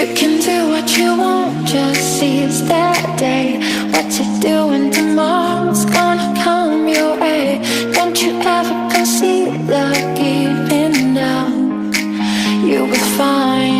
You can do what you want, just seize that day. What you're doing tomorrow's gonna come your way. Don't you ever consider giving up? You will find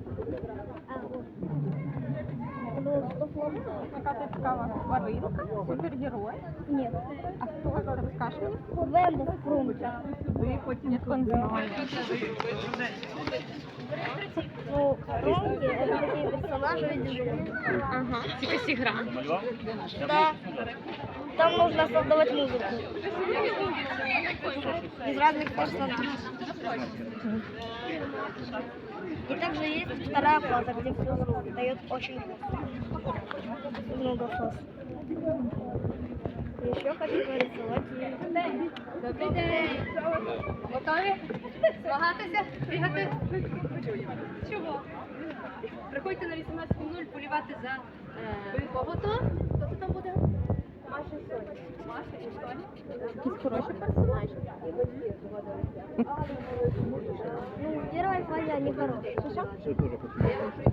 Ну, что флот? Яка ти цікава тваринка, супергерой. Нет. А хто це розкажи мені? Венда Спрунта. Сюди, потім не знаю. Ну, коронки это такие персонажи в виде животных. Ага, якась ігра. Да. Там нужно создавать музыку. Из разных персонажей. И также есть вторая фаза, где все дает очень много Фаз. Еще хочу нарисовать. Добрий день. Готові? Змагатися? Бігати? Чого? Приходьте на 18.00 полівати за е, кого то? Хто то там буде? Маша і Соня. Маша і Соня. Якісь хороші персонажі. Ну, в первой фазе они хорошие. Що?